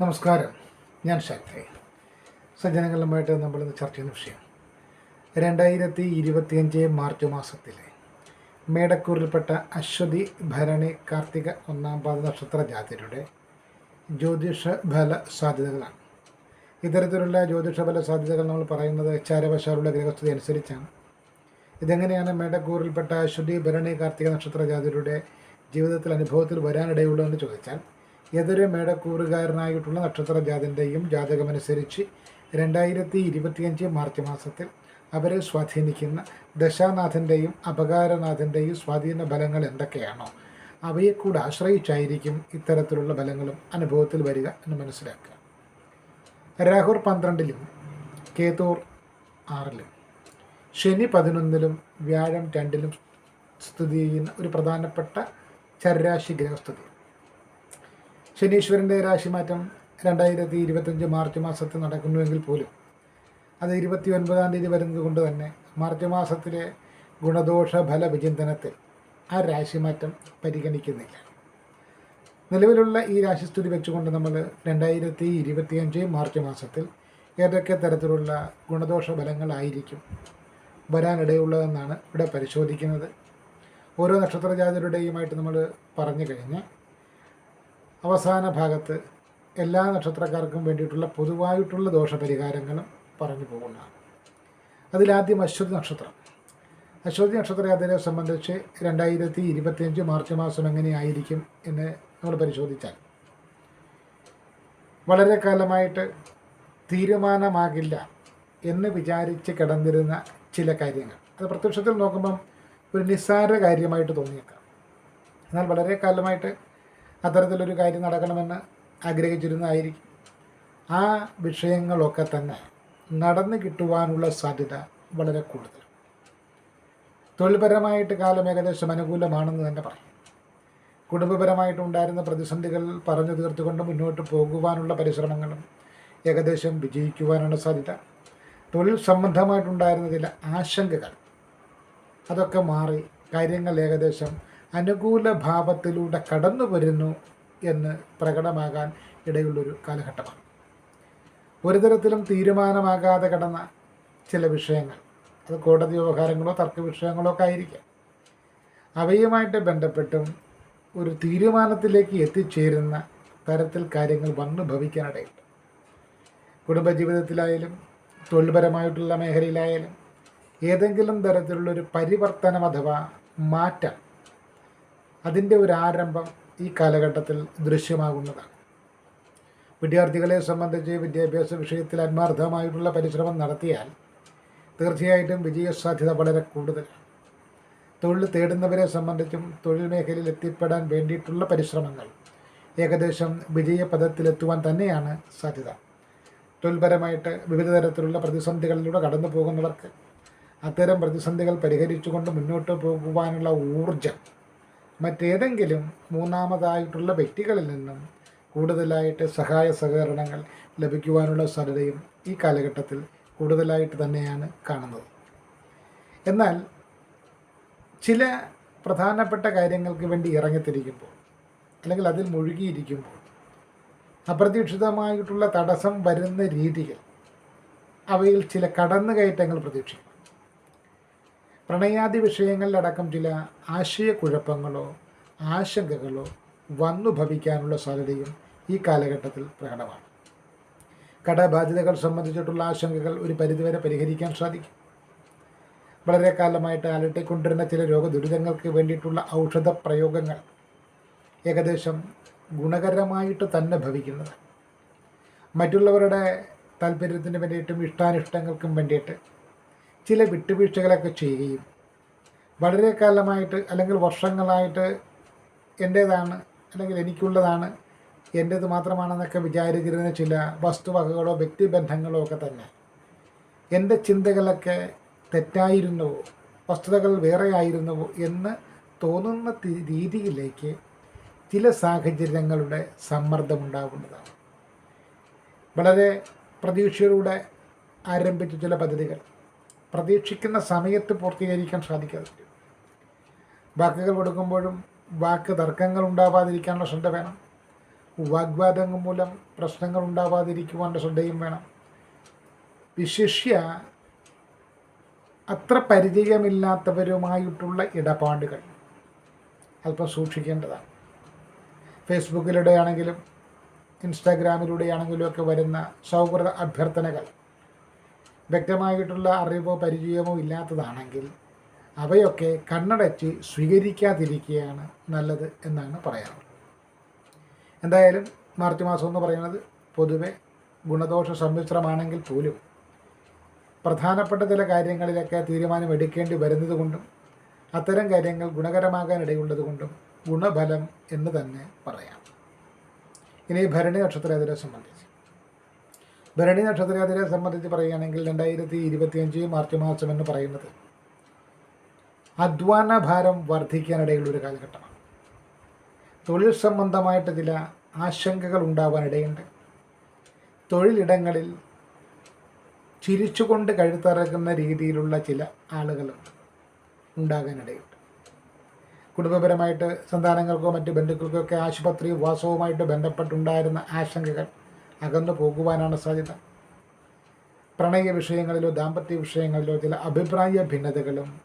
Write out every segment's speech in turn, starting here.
നമസ്കാരം. ഞാൻ ശക്തി സജ്ജനങ്ങളുമായിട്ട് നമ്മൾ ഇന്ന് ചർച്ച ചെയ്യുന്ന വിഷയം രണ്ടായിരത്തി ഇരുപത്തിയഞ്ച് മാർച്ച് മാസത്തിലെ മേടക്കൂറിൽപ്പെട്ട അശ്വതി ഭരണി കാർത്തിക ഒന്നാം പാദ നക്ഷത്ര ജാതിയുടെ ജ്യോതിഷ ഫല സാധ്യതകളാണ്. ഇത്തരത്തിലുള്ള ജ്യോതിഷ ഫല സാധ്യതകൾ നമ്മൾ പറയുന്നത് ചാരവശാലുള്ള ഗ്രഹസ്ഥിതി അനുസരിച്ചാണ്. ഇതെങ്ങനെയാണ് മേടക്കൂറിൽപ്പെട്ട അശ്വതി ഭരണി കാർത്തിക നക്ഷത്ര ജാതിയുടെ ജീവിതത്തിൽ അനുഭവത്തിൽ വരാനിടയുള്ളതെന്ന് ചോദിച്ചാൽ ഏതൊരു മേടക്കൂറുകാരനായിട്ടുള്ള നക്ഷത്ര ജാതിന്റെയും ജാതകമനുസരിച്ച് രണ്ടായിരത്തി ഇരുപത്തിയഞ്ച് മാർച്ച് മാസത്തിൽ അവരെ സ്വാധീനിക്കുന്ന ദശാനാഥന്റെയും അപകാരനാഥന്റെയും സ്വാധീന ഫലങ്ങൾ എന്തൊക്കെയാണോ അവയെ കൂടെ ആശ്രയിച്ചായിരിക്കും ഇത്തരത്തിലുള്ള ഫലങ്ങളും അനുഭവത്തിൽ വരിക എന്ന് മനസ്സിലാക്കുക. രാഹുർ പന്ത്രണ്ടിലും കേതൂർ ആറിലും ശനി പതിനൊന്നിലും വ്യാഴം രണ്ടിലും സ്ഥിതി ചെയ്യുന്ന ഒരു പ്രധാനപ്പെട്ട ചരരാശി ഗ്രഹസ്ഥിതി ശനീശ്വരന്റെ രാശിമാറ്റം രണ്ടായിരത്തി ഇരുപത്തഞ്ച് മാർച്ച് മാസത്തിൽ നടക്കുന്നുവെങ്കിൽ പോലും അത് ഇരുപത്തി ഒൻപതാം തീയതി വരുന്നത് കൊണ്ട് തന്നെ മാർച്ച് മാസത്തിലെ ഗുണദോഷ ഫല വിചിന്തനത്തിൽ ആ രാശിമാറ്റം പരിഗണിക്കുന്നില്ല. നിലവിലുള്ള ഈ രാശിസ്ഥിതി വെച്ചുകൊണ്ട് നമ്മൾ രണ്ടായിരത്തി ഇരുപത്തിയഞ്ച് മാർച്ച് മാസത്തിൽ ഏതൊക്കെ തരത്തിലുള്ള ഗുണദോഷ ഫലങ്ങളായിരിക്കും വരാനിടയുള്ളതെന്നാണ് ഇവിടെ പരിശോധിക്കുന്നത്. ഓരോ നക്ഷത്രജാതരുടെയുമായിട്ട് നമ്മൾ പറഞ്ഞു കഴിഞ്ഞാൽ അവസാന ഭാഗത്ത് എല്ലാ നക്ഷത്രക്കാർക്കും വേണ്ടിയിട്ടുള്ള പൊതുവായിട്ടുള്ള ദോഷപരിഹാരങ്ങളും പറഞ്ഞു പോകുന്നതാണ്. അതിലാദ്യം അശ്വതി നക്ഷത്രം. അശ്വതി നക്ഷത്രയാത്രയെ സംബന്ധിച്ച് രണ്ടായിരത്തി ഇരുപത്തിയഞ്ച് മാർച്ച് മാസം എങ്ങനെയായിരിക്കും എന്ന് നമ്മൾ പരിശോധിച്ചാൽ വളരെ കാലമായിട്ട് തീരുമാനമാകില്ല എന്ന് വിചാരിച്ച് കിടന്നിരുന്ന ചില കാര്യങ്ങൾ. അത് പ്രത്യക്ഷത്തിൽ നോക്കുമ്പം ഒരു നിസ്സാര കാര്യമായിട്ട് തോന്നിയേക്കാം. എന്നാൽ വളരെ കാലമായിട്ട് അത്തരത്തിലൊരു കാര്യം നടക്കണമെന്ന് ആഗ്രഹിച്ചിരുന്നതായിരിക്കും. ആ വിഷയങ്ങളൊക്കെ തന്നെ നടന്നു കിട്ടുവാനുള്ള സാധ്യത വളരെ കൂടുതൽ. തൊഴിൽപരമായിട്ട് കാലം ഏകദേശം അനുകൂലമാണെന്ന് തന്നെ പറയും. കുടുംബപരമായിട്ടുണ്ടായിരുന്ന പ്രതിസന്ധികൾ പറഞ്ഞു തീർത്തുകൊണ്ട് മുന്നോട്ട് പോകുവാനുള്ള പരിശ്രമങ്ങളും ഏകദേശം വിജയിക്കുവാനുള്ള സാധ്യത. തൊഴിൽ സംബന്ധമായിട്ടുണ്ടായിരുന്ന ചില ആശങ്കകൾ അതൊക്കെ മാറി കാര്യങ്ങൾ ഏകദേശം അനുകൂല ഭാവത്തിലൂടെ കടന്നു വരുന്നു എന്ന് പ്രകടമാകാൻ ഇടയുള്ളൊരു കാലഘട്ടമാണ്. ഒരു തരത്തിലും തീരുമാനമാകാതെ കടന്ന ചില വിഷയങ്ങൾ അത് കോടതി വ്യവഹാരങ്ങളോ തർക്ക വിഷയങ്ങളോ ഒക്കെ ആയിരിക്കാം. അവയുമായിട്ട് ബന്ധപ്പെട്ടും ഒരു തീരുമാനത്തിലേക്ക് എത്തിച്ചേരുന്ന തരത്തിൽ കാര്യങ്ങൾ വന്നു ഭവിക്കാനിടയുണ്ട്. കുടുംബജീവിതത്തിലായാലും തൊഴിൽപരമായിട്ടുള്ള മേഖലയിലായാലും ഏതെങ്കിലും തരത്തിലുള്ളൊരു പരിവർത്തനം അഥവാ മാറ്റം അതിന്റെ ഒരു ആരംഭം ഈ കാലഘട്ടത്തിൽ ദൃശ്യമാകുന്നതാണ്. വിദ്യാർത്ഥികളെ സംബന്ധിച്ച് വിദ്യാഭ്യാസ വിഷയത്തിൽ ആത്മാർത്ഥമായിട്ടുള്ള പരിശ്രമം നടത്തിയാൽ തീർച്ചയായിട്ടും വിജയസാധ്യത വളരെ കൂടുതലാണ്. തൊഴിൽ തേടുന്നവരെ സംബന്ധിച്ചും തൊഴിൽ മേഖലയിൽ എത്തിപ്പെടാൻ വേണ്ടിയിട്ടുള്ള പരിശ്രമങ്ങൾ ഏകദേശം വിജയപഥത്തിലെത്തുവാൻ തന്നെയാണ് സാധ്യത. തൊഴിൽപരമായിട്ട് വിവിധ തരത്തിലുള്ള പ്രതിസന്ധികളിലൂടെ കടന്നു പോകുന്നവർക്ക് അത്തരം പ്രതിസന്ധികൾ പരിഹരിച്ചുകൊണ്ട് മുന്നോട്ട് പോകുവാനുള്ള ഊർജം മറ്റേതെങ്കിലും മൂന്നാമതായിട്ടുള്ള വ്യക്തികളിൽ നിന്നും കൂടുതലായിട്ട് സഹായ സഹകരണങ്ങൾ ലഭിക്കുവാനുള്ള സാധ്യതയും ഈ കാലഘട്ടത്തിൽ കൂടുതലായിട്ട് തന്നെയാണ് കാണുന്നത്. എന്നാൽ ചില പ്രധാനപ്പെട്ട കാര്യങ്ങൾക്ക് വേണ്ടി ഇറങ്ങിത്തിരിക്കുമ്പോൾ അല്ലെങ്കിൽ അതിൽ മുഴുകിയിരിക്കുമ്പോൾ അപ്രതീക്ഷിതമായിട്ടുള്ള തടസ്സം വരുന്ന രീതികൾ അവയിൽ ചില കടന്നുകയറ്റങ്ങൾ പ്രതീക്ഷിക്കും. പ്രണയാദി വിഷയങ്ങളിലടക്കം ചില ആശയക്കുഴപ്പങ്ങളോ ആശങ്കകളോ വന്നു ഭവിക്കാനുള്ള സാധ്യതയും ഈ കാലഘട്ടത്തിൽ പ്രകടമാണ്. കടബാധ്യതകൾ സംബന്ധിച്ചിട്ടുള്ള ആശങ്കകൾ ഒരു പരിധിവരെ പരിഹരിക്കാൻ സാധിക്കും. വളരെ കാലമായിട്ട് അലട്ടിക്കൊണ്ടിരുന്ന ചില രോഗദുരിതങ്ങൾക്ക് വേണ്ടിയിട്ടുള്ള ഔഷധ പ്രയോഗങ്ങൾ ഏകദേശം ഗുണകരമായിട്ട് തന്നെ ഭവിക്കുന്നത്. മറ്റുള്ളവരുടെ താല്പര്യത്തിന് വേണ്ടിയിട്ടും ഇഷ്ടാനിഷ്ടങ്ങൾക്കും വേണ്ടിയിട്ട് ചില വിട്ടുവീഴ്ചകളൊക്കെ ചെയ്യുകയും വളരെ കാലമായിട്ട് അല്ലെങ്കിൽ വർഷങ്ങളായിട്ട് എന്റേതാണ് അല്ലെങ്കിൽ എനിക്കുള്ളതാണ് എന്റേത് മാത്രമാണെന്നൊക്കെ വിചാരിച്ചിരുന്ന ചില വസ്തുവകകളോ വ്യക്തിബന്ധങ്ങളോ ഒക്കെ തന്നെ. എന്റെ ചിന്തകളൊക്കെ തെറ്റായിരുന്നുവോ വസ്തുതകൾ വേറെ ആയിരുന്നുവോ എന്ന് തോന്നുന്ന രീതിയിലേക്ക് ചില സാഹചര്യങ്ങളുടെ സമ്മർദ്ദമുണ്ടാകുന്നതാണ് വളരെ പ്രതീക്ഷയിലൂടെ ആരംഭിച്ച ചില പദ്ധതികൾ. പ്രതീക്ഷിക്കുന്ന സമയത്ത് പൂർത്തീകരിക്കാൻ സാധിക്കാതെ. വാക്കുകൾ കൊടുക്കുമ്പോഴും വാക്ക് തർക്കങ്ങൾ ഉണ്ടാവാതിരിക്കാനുള്ള ശ്രദ്ധ വേണം. വാഗ്വാദങ്ങൾ മൂലം പ്രശ്നങ്ങൾ ഉണ്ടാവാതിരിക്കുവാനുള്ള ശ്രദ്ധയും വേണം. വിശിഷ്യ അത്ര പരിചയമില്ലാത്തവരുമായിട്ടുള്ള ഇടപാടുകൾ അല്പം സൂക്ഷിക്കേണ്ടതാണ്. ഫേസ്ബുക്കിലൂടെയാണെങ്കിലും ഇൻസ്റ്റാഗ്രാമിലൂടെയാണെങ്കിലും ഒക്കെ വരുന്ന സൗഹൃദ അഭ്യർത്ഥനകൾ വ്യക്തമായിട്ടുള്ള അറിവോ പരിചയമോ ഇല്ലാത്തതാണെങ്കിൽ അവയൊക്കെ കണ്ണടച്ച് സ്വീകരിക്കാതിരിക്കുകയാണ് നല്ലത് എന്നാണ് പറയാറുള്ളത് എന്തായാലും മാർച്ച് മാസം എന്ന് പറയുന്നത് പൊതുവെ ഗുണദോഷ സമ്മിശ്രമാണെങ്കിൽ പോലും പ്രധാനപ്പെട്ട ചില കാര്യങ്ങളിലൊക്കെ തീരുമാനം എടുക്കേണ്ടി വരുന്നത് കൊണ്ടും അത്തരം കാര്യങ്ങൾ ഗുണകരമാകാൻ ഇടയുള്ളത് കൊണ്ടും ഗുണഫലം എന്ന് തന്നെ പറയാം. ഇനി ഭരണി നക്ഷത്രത്തിനെ സംബന്ധിച്ച്. ഭരണി നക്ഷത്രത്തിനെ സംബന്ധിച്ച് പറയുകയാണെങ്കിൽ രണ്ടായിരത്തി ഇരുപത്തിയഞ്ച് മാർച്ച് മാസം എന്ന് പറയുന്നത് അധ്വാന ഭാരം വർദ്ധിക്കാനിടയുള്ള ഒരു കാലഘട്ടമാണ്. തൊഴിൽ സംബന്ധമായിട്ട് ചില ആശങ്കകൾ ഉണ്ടാവാനിടയുണ്ട്. തൊഴിലിടങ്ങളിൽ ചിരിച്ചുകൊണ്ട് കഴുത്തിറക്കുന്ന രീതിയിലുള്ള ചില ആളുകളുണ്ട് ഉണ്ടാകാനിടയുണ്ട്. കുടുംബപരമായിട്ട് സന്താനങ്ങൾക്കോ മറ്റ് ബന്ധുക്കൾക്കോ ഒക്കെ ആശുപത്രി വാസവുമായിട്ട് ബന്ധപ്പെട്ടുണ്ടായിരുന്ന ആശങ്കകൾ അകന്നു പോകുവാനാണ് സാധ്യത. പ്രണയ വിഷയങ്ങളിലോ ദാമ്പത്യ വിഷയങ്ങളിലോ ചില അഭിപ്രായ ഭിന്നതകളും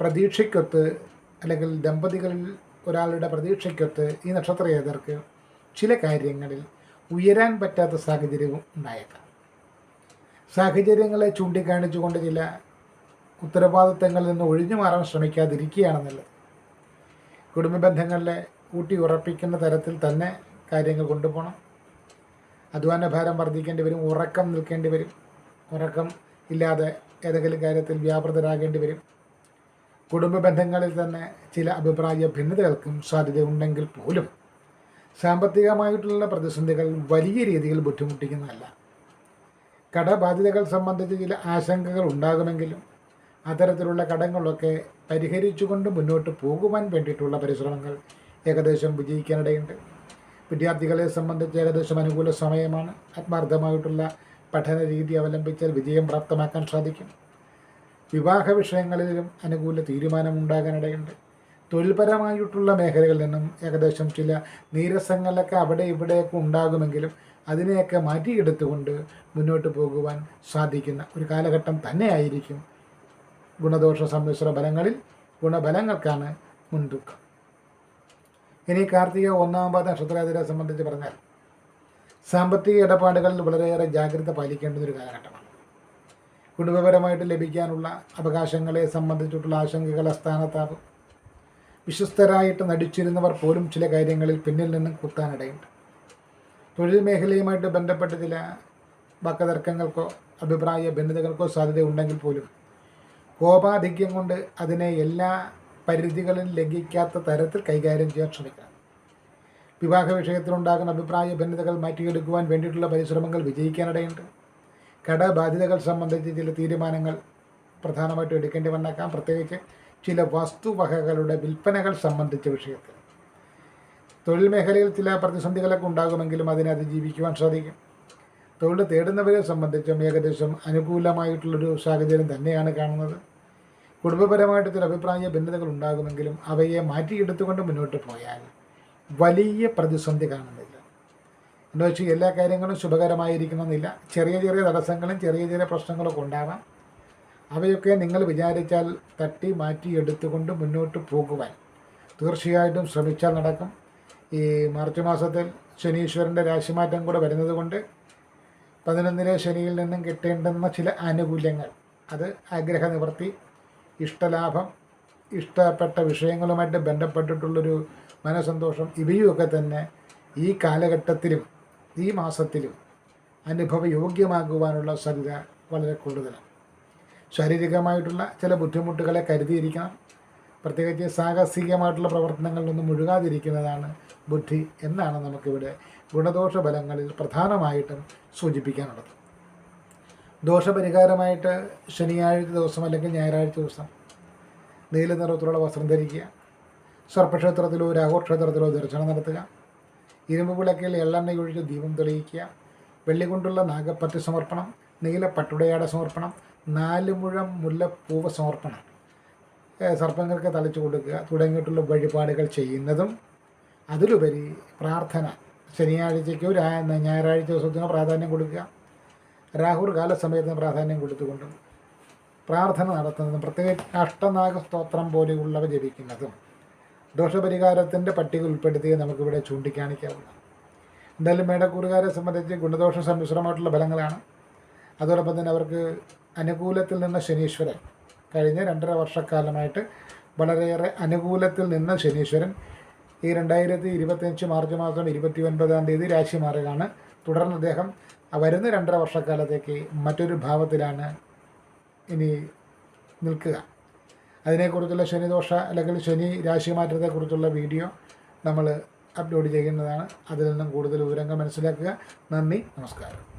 പ്രതീക്ഷയ്ക്കൊത്ത് അല്ലെങ്കിൽ ദമ്പതികളിൽ ഒരാളുടെ പ്രതീക്ഷയ്ക്കൊത്ത് ഈ നക്ഷത്രേതർക്ക് ചില കാര്യങ്ങളിൽ ഉയരാൻ പറ്റാത്ത സാഹചര്യവും ഉണ്ടായേക്കാം. സാഹചര്യങ്ങളെ ചൂണ്ടിക്കാണിച്ചുകൊണ്ട് ചില ഉത്തരവാദിത്തങ്ങളിൽ നിന്ന് ഒഴിഞ്ഞു മാറാൻ ശ്രമിക്കാതിരിക്കുകയാണെന്നുള്ളത്. കുടുംബ ബന്ധങ്ങളിലെ ഊട്ടി ഉറപ്പിക്കുന്ന തരത്തിൽ തന്നെ കാര്യങ്ങൾ കൊണ്ടുപോകണം. അധ്വാന ഭാരം വർദ്ധിക്കേണ്ടി വരും ഉറക്കം നിൽക്കേണ്ടി വരും. ഉറക്കം ഇല്ലാതെ ഏതെങ്കിലും കാര്യത്തിൽ വ്യാപൃതരാകേണ്ടി വരും. കുടുംബ ബന്ധങ്ങളിൽ തന്നെ ചില അഭിപ്രായ ഭിന്നതകൾക്കും സാധ്യത ഉണ്ടെങ്കിൽ പോലും സാമ്പത്തികമായിട്ടുള്ള പ്രതിസന്ധികൾ വലിയ രീതിയിൽ ബുദ്ധിമുട്ടിക്കുന്നതല്ല. കടബാധ്യതകൾ സംബന്ധിച്ച് ചില ആശങ്കകൾ ഉണ്ടാകുമെങ്കിലും അത്തരത്തിലുള്ള കടങ്ങളൊക്കെ പരിഹരിച്ചുകൊണ്ട് മുന്നോട്ട് പോകുവാൻ വേണ്ടിയിട്ടുള്ള പരിശ്രമങ്ങൾ ഏകദേശം വിജയിക്കാനിടയുണ്ട്. വിദ്യാർത്ഥികളെ സംബന്ധിച്ച് ഏകദേശം അനുകൂല സമയമാണ്. ആത്മാർത്ഥമായിട്ടുള്ള പഠന രീതി അവലംബിച്ചാൽ വിജയം പ്രാപ്തമാക്കാൻ സാധിക്കും. വിവാഹ വിഷയങ്ങളിലും അനുകൂല തീരുമാനമുണ്ടാകാനിടയുണ്ട്. തൊഴിൽപരമായിട്ടുള്ള മേഖലകളിൽ നിന്നും ഏകദേശം ചില നീരസങ്ങളൊക്കെ അവിടെ ഇവിടെയൊക്കെ ഉണ്ടാകുമെങ്കിലും അതിനെയൊക്കെ മാറ്റിയെടുത്തുകൊണ്ട് മുന്നോട്ട് പോകുവാൻ സാധിക്കുന്ന ഒരു കാലഘട്ടം തന്നെയായിരിക്കും ഗുണദോഷ സമ്മിശ്ര ഫലങ്ങളിൽ ഗുണഫലങ്ങൾക്കാണ് മുൻതൂക്കം. ഇനി കാർത്തിക ഒന്നാം പാദ നക്ഷത്രാതിരെ സംബന്ധിച്ച് പറഞ്ഞാൽ സാമ്പത്തിക ഇടപാടുകളിൽ വളരെയേറെ ജാഗ്രത പാലിക്കേണ്ടുന്ന ഒരു കാലഘട്ടമാണ്. കുടുംബപരമായിട്ട് ലഭിക്കാനുള്ള അവകാശങ്ങളെ സംബന്ധിച്ചിട്ടുള്ള ആശങ്കകൾ അസ്ഥാനത്താവ് വിശ്വസ്തരായിട്ട് നടിച്ചിരുന്നവർ പോലും ചില കാര്യങ്ങളിൽ പിന്നിൽ നിന്നും കുത്താനിടയുണ്ട്. തൊഴിൽ മേഖലയുമായിട്ട് ബന്ധപ്പെട്ട് ചില വാക്കതർക്കങ്ങൾക്കോ അഭിപ്രായ ഭിന്നതകൾക്കോ സാധ്യത ഉണ്ടെങ്കിൽ പോലും കോപാധിക്യം കൊണ്ട് അതിനെ എല്ലാ പരിധികളും ലംഘിക്കാത്ത തരത്തിൽ കൈകാര്യം ചെയ്യാൻ ശ്രമിക്കണം. വിവാഹ വിഷയത്തിലുണ്ടാകുന്ന അഭിപ്രായ ഭിന്നതകൾ മാറ്റിയെടുക്കുവാൻ വേണ്ടിയിട്ടുള്ള പരിശ്രമങ്ങൾ വിജയിക്കാനിടയുണ്ട്. കടബാധ്യതകൾ സംബന്ധിച്ച് ചില തീരുമാനങ്ങൾ പ്രധാനമായിട്ടും എടുക്കേണ്ടി വന്നേക്കാം. പ്രത്യേകിച്ച് ചില വസ്തുവകകളുടെ വിൽപ്പനകൾ സംബന്ധിച്ച വിഷയത്തിൽ. തൊഴിൽ മേഖലയിൽ ചില പ്രതിസന്ധികളൊക്കെ ഉണ്ടാകുമെങ്കിലും അതിനെ അതിജീവിക്കുവാൻ സാധിക്കും. തൊഴിൽ തേടുന്നവരെ സംബന്ധിച്ചും ഏകദേശം അനുകൂലമായിട്ടുള്ളൊരു സാഹചര്യം തന്നെയാണ് കാണുന്നത്. കുടുംബപരമായിട്ട് ചില അഭിപ്രായ ഭിന്നതകൾ ഉണ്ടാകുമെങ്കിലും അവയെ മാറ്റിയെടുത്തുകൊണ്ട് മുന്നോട്ട് പോയാൽ വലിയ പ്രതിസന്ധി കാണുന്നില്ല. എന്ന് വെച്ചാൽ എല്ലാ കാര്യങ്ങളും ശുഭകരമായിരിക്കണമെന്നില്ല. ചെറിയ ചെറിയ തടസ്സങ്ങളും ചെറിയ ചെറിയ പ്രശ്നങ്ങളൊക്കെ ഉണ്ടാവാം. അവയൊക്കെ നിങ്ങൾ വിചാരിച്ചാൽ തട്ടി മാറ്റി എടുത്തുകൊണ്ട് മുന്നോട്ട് പോകുവാൻ തീർച്ചയായിട്ടും ശ്രമിച്ചാൽ നടക്കും. ഈ മാർച്ച് മാസത്തിൽ ശനീശ്വരന്റെ രാശിമാറ്റം കൂടെ വരുന്നത് കൊണ്ട് പതിനൊന്നിലെ ശനിയിൽ നിന്നും കിട്ടേണ്ടുന്ന ചില ആനുകൂല്യങ്ങൾ അത് ആഗ്രഹ നിവൃത്തി ഇഷ്ടലാഭം ഇഷ്ടപ്പെട്ട വിഷയങ്ങളുമായിട്ട് ബന്ധപ്പെട്ടിട്ടുള്ളൊരു മനസന്തോഷം ഇവയുമൊക്കെ തന്നെ ഈ കാലഘട്ടത്തിലും ഈ മാസത്തിലും അനുഭവയോഗ്യമാകുവാനുള്ള സാധ്യത വളരെ കൂടുതലാണ്. ശാരീരികമായിട്ടുള്ള ചില ബുദ്ധിമുട്ടുകളെ കരുതിയിരിക്കണം. പ്രത്യേകിച്ച് സാഹസികമായിട്ടുള്ള പ്രവർത്തനങ്ങളിലൊന്നും മുഴുകാതിരിക്കുന്നതാണ് ബുദ്ധി എന്നാണ് നമുക്കിവിടെ ഗുണദോഷ ഫലങ്ങളിൽ പ്രധാനമായിട്ടും സൂചിപ്പിക്കാനുള്ളത്. ദോഷപരിഹാരമായിട്ട് ശനിയാഴ്ച ദിവസം അല്ലെങ്കിൽ ഞായറാഴ്ച ദിവസം നീല നിറത്തിലുള്ള വസ്ത്രം ധരിക്കുക സർപ്പക്ഷേത്രത്തിലോ രാഹുക്ഷേത്രത്തിലോ ദർശനം നടത്തുക ഇരുമ്പ് വിളക്കിൽ എള്ളെണ്ണ ഒഴിച്ച് ദീപം തെളിയിക്കുക വെള്ളി കൊണ്ടുള്ള നാഗപ്പറ്റ് സമർപ്പണം നീല പട്ടുടയാട സമർപ്പണം നാല് മുഴം മുല്ലപ്പൂവ് സമർപ്പണം സർപ്പങ്ങൾക്ക് തളിച്ചു കൊടുക്കുക തുടങ്ങിയിട്ടുള്ള വഴിപാടുകൾ ചെയ്യുന്നതും അതിലുപരി പ്രാർത്ഥന. ശനിയാഴ്ചയ്ക്കോ ഞായറാഴ്ച ദിവസത്തിനോ പ്രാധാന്യം കൊടുക്കുക. രാഹുൽ കാലസമയത്തിന് പ്രാധാന്യം കൊടുത്തുകൊണ്ട് പ്രാർത്ഥന നടത്തുന്നതും പ്രത്യേകിച്ച് അഷ്ടനാഗ സ്തോത്രം പോലെയുള്ളവ ജപിക്കുന്നതും ദോഷപരിഹാരത്തിന്റെ പട്ടിക ഉൾപ്പെടുത്തി നമുക്കിവിടെ ചൂണ്ടിക്കാണിക്കാവുന്ന എന്തായാലും മേടക്കൂറുകാരെ സംബന്ധിച്ച് ഗുണദോഷ സമ്മിശ്രമായിട്ടുള്ള ഫലങ്ങളാണ്. അതോടൊപ്പം തന്നെ അവർക്ക് അനുകൂലത്തിൽ നിന്ന ശനീശ്വരൻ കഴിഞ്ഞ രണ്ടര വർഷക്കാലമായിട്ട് വളരെയേറെ അനുകൂലത്തിൽ നിന്ന ശനീശ്വരൻ ഈ രണ്ടായിരത്തി ഇരുപത്തിയഞ്ച് മാർച്ച് മാസം ഇരുപത്തി ഒൻപതാം തീയതി രാശി മാറുകയാണ്. തുടർന്ന് അദ്ദേഹം വരുന്ന രണ്ടര വർഷക്കാലത്തേക്ക് മറ്റൊരു ഭാവത്തിലാണ് ഇനി നിൽക്കുക. അതിനെക്കുറിച്ചുള്ള ശനിദോഷ അല്ലെങ്കിൽ ശനി രാശി മാറ്റത്തെക്കുറിച്ചുള്ള വീഡിയോ നമ്മൾ അപ്ലോഡ് ചെയ്യുന്നതാണ്. അതിൽ നിന്നും കൂടുതൽ വിവരങ്ങൾ മനസ്സിലാക്കുക. നന്ദി നമസ്കാരം.